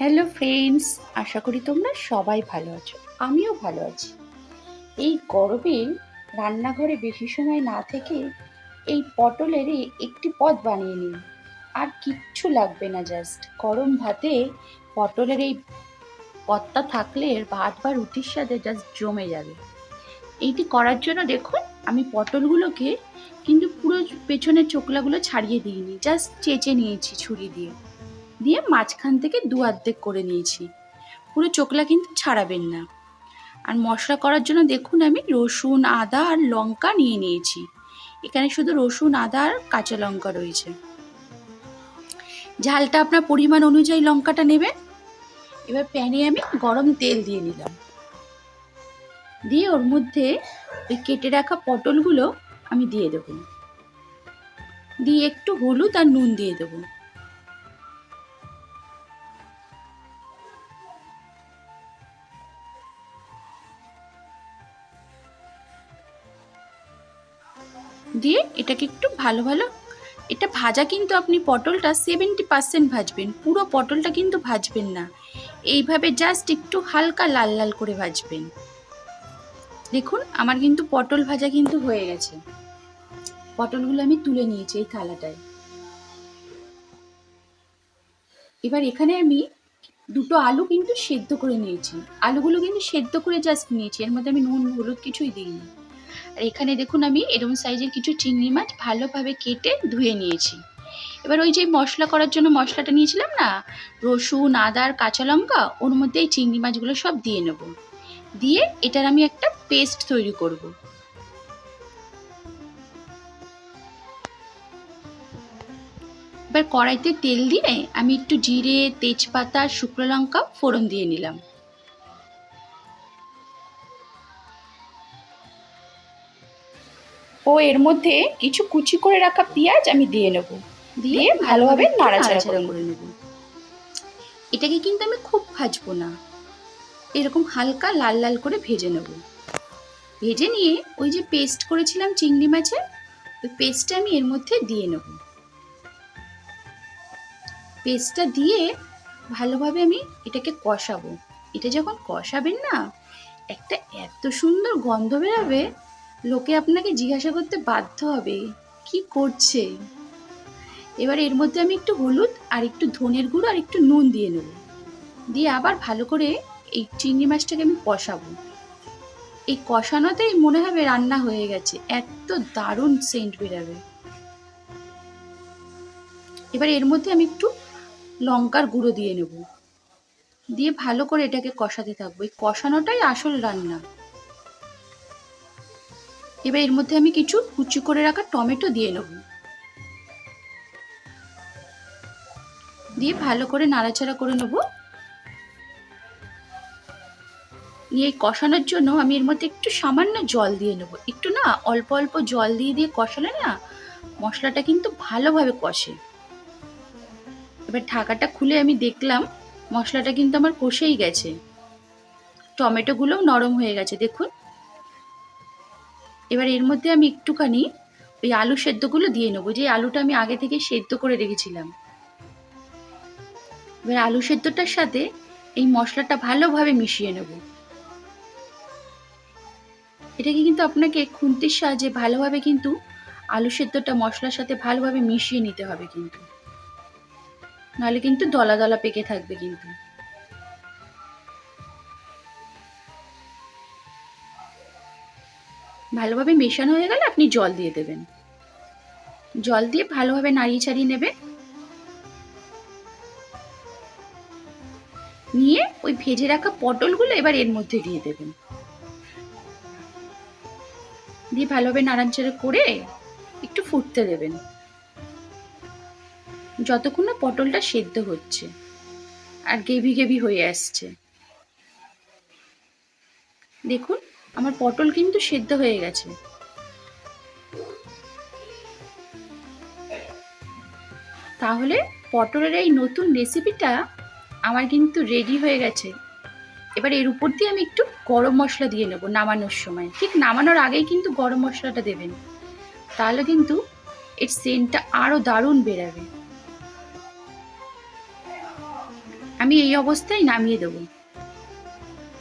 Hello friends আশা করি তোমরা সবাই ভালো আছো। আমিও ভালো আছি। এই গরমে রান্নাঘরে বেশি সময় না থেকে এই পটলের একটি পদ বানিয়ে নিন আর কিচ্ছু লাগবে না জাস্ট গরম ভাতে পটলের এই পদটা থাকলে ভাত বা রুটির সাথে জাস্ট জমে যাবে। এইটি করার জন্য দেখুন, আমি পটলগুলোকে কিন্তু পুরো পেছনের চোকলাগুলো ছাড়িয়ে দিইনি জাস্ট চেঁচে নিয়েছি ছুরি দিয়ে। দিয়ে মাঝখান থেকে দু অর্ধেক করে নিয়েছি। পুরো চোখলা কিন্তু ছাড়াবেন না। আর মশলা করার জন্য দেখুন আমি রসুন, আদা আর লঙ্কা নিয়ে নিয়েছি। এখানে শুধু রসুন, আদা আর কাঁচা লঙ্কা রয়েছে। ঝালটা আপনার পরিমাণ অনুযায়ী লঙ্কাটা নেবেন। এবার প্যানে আমি গরম তেল দিয়ে নিলাম দিয়ে ওর মধ্যে ওই কেটে রাখা পটলগুলো আমি দিয়ে দেবো। দিয়ে একটু হলুদ আর নুন দিয়ে দেবো। দিয়ে এটাকে একটু ভালো ভালো, এটা ভাজা কিন্তু আপনি পটলটা সেভেন্টি পার্সেন্ট ভাজবেন, পুরো পটলটা কিন্তু ভাজবেন না। এইভাবে জাস্ট একটু হালকা লাল লাল করে ভাজবেন। দেখুন, আমার কিন্তু পটল ভাজা কিন্তু হয়ে গেছে। পটলগুলো আমি তুলে নিয়েছি এই থালাটায়। এবার এখানে আমি দুটো আলু কিন্তু সেদ্ধ করে নিয়েছি। আলুগুলো কিন্তু সেদ্ধ করে জাস্ট নিয়েছি, এর মধ্যে আমি নুন, হলুদ কিছুই দিইনি। আর এখানে দেখুন আমি এরকম সাইজের কিছু চিংড়ি মাছ ভালোভাবে কেটে ধুয়ে নিয়েছি। এবার ওই যে মশলা করার জন্য মশলাটা নিয়েছিলাম না, রসুন আদার কাঁচা লঙ্কা, ওর মধ্যে এই চিংড়ি মাছগুলো সব দিয়ে নেব। দিয়ে এটার আমি একটা পেস্ট তৈরি করব। এবার কড়াইতে তেল দিয়ে আমি একটু জিরে, তেজপাতা, শুকনো লঙ্কা, ফোড়ন দিয়ে নিলাম। ও এর মধ্যে কিছু কুচি করে রাখা পেঁয়াজ আমি দিয়ে নেব। দিয়ে ভালোভাবে নাড়াচাড়া করে নেব। এটাকে কিন্তু আমি খুব ভাজবো না। এরকম হালকা লাল লাল করে ভেজে নেব। ভেজে নিয়ে ওই যে পেস্ট করেছিলাম চিংড়ি মাছের ওই পেস্টটা আমি এর মধ্যে দিয়ে নেব। পেস্টটা দিয়ে ভালোভাবে আমি এটাকে কষাবো। এটা যখন কষাবেন না একটা এত সুন্দর গন্ধ বেরোবে লোকে আপনাকে জিজ্ঞাসা করতে বাধ্য হবে। কি করছে? এবার এর মধ্যে আমি একটু হলুদ, আর একটু ধনের গুঁড়ো, আর একটু নুন দিয়ে নেব। দিয়ে আবার ভালো করে এই চিংড়ি মাছটাকে আমি কষাবো। এই কষানোতেই মনে হবে রান্না হয়ে গেছে। এত দারুণ সেন্ট বেরাবে। এবার এর মধ্যে আমি একটু লঙ্কার গুঁড়ো দিয়ে নেব। দিয়ে ভালো করে এটাকে কষাতে থাকব। এই কষানোটাই আসল রান্না। এবার এর মধ্যে আমি কিছু কুচি করে রাখা টমেটো দিয়ে নেব। দিয়ে ভালো করে নাড়াচাড়া করে নেব। এই কষানোর জন্য আমি এর মধ্যে একটু সামান্য জল দিয়ে নেব। একটু না অল্প অল্প জল দিয়ে দিয়ে কষালে না মশলাটা কিন্তু ভালোভাবে কষে। এবার ঢাকাটা খুলে আমি দেখলাম মশলাটা কিন্তু আমার কষেই গেছে। টমেটোগুলোও নরম হয়ে গেছে, দেখুন। এবার এর মধ্যে আমি একটুখানি ওই আলু সেদ্ধগুলো দিয়ে নেব। যে আলুটা আমি আগে থেকে সেদ্ধ করে রেখেছিলাম। এবার আলু সেদ্ধটার সাথে এই মশলাটা ভালোভাবে মিশিয়ে নেব। এটাকে কিন্তু আপনাকে খুন্তির সাহায্যে ভালোভাবে কিন্তু আলু সেদ্ধটা মশলার সাথে ভালোভাবে মিশিয়ে নিতে হবে কিন্তু। নাহলে কিন্তু দলা দলা পেকে থাকবে কিন্তু। ভালোভাবে মেশানো হয়ে গেলে আপনি জল দিয়ে দেবেন। জল দিয়ে ভালোভাবে নাড়িয়ে ছাড়িয়ে নেবে নিয়ে ওই ভেজে রাখা পটলগুলো এবার এর মধ্যে দিয়ে দেবেন। দিয়ে ভালোভাবে নাড়াচাড়া করে একটু ফুটতে দেবেন। যতক্ষণ না পটলটা সেদ্ধ হচ্ছে আর গেভি গেভি হয়ে আসছে। দেখুন আমার পটল কিন্তু সেদ্ধ হয়ে গেছে। তাহলে পটলের এই নতুন রেসিপিটা আমার কিন্তু রেডি হয়ে গেছে। এবার এর উপর দিয়ে আমি একটু গরম মশলা দিয়ে নেব নামানোর সময়। ঠিক নামানোর আগেই কিন্তু গরম মশলাটা দেবেন। তাহলে কিন্তু এর সেন্টটা আরও দারুণ বেরাবে। আমি এই অবস্থায় নামিয়ে দেবো।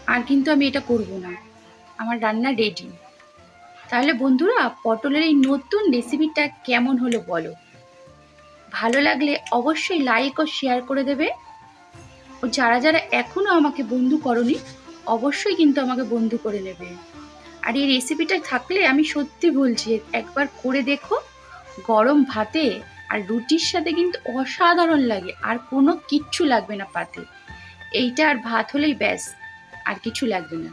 আর কিন্তু আমি এটা করব না। আমার রান্না রেডি তাহলে বন্ধুরা, পটলের এই নতুন রেসিপিটা কেমন হলো বলো? ভালো লাগলে অবশ্যই লাইক ও শেয়ার করে দেবে। ও যারা যারা এখনও আমাকে বন্ধু করনি, অবশ্যই কিন্তু আমাকে বন্ধু করে নেবে। আর এই রেসিপিটা থাকলে আমি সত্যি বলছি, একবার করে দেখো। গরম ভাতে আর রুটির সাথে কিন্তু অসাধারণ লাগে, আর কোনো কিচ্ছু লাগবে না পাতে। এইটা আর ভাত হলেই ব্যাস, আর কিছু লাগবে না।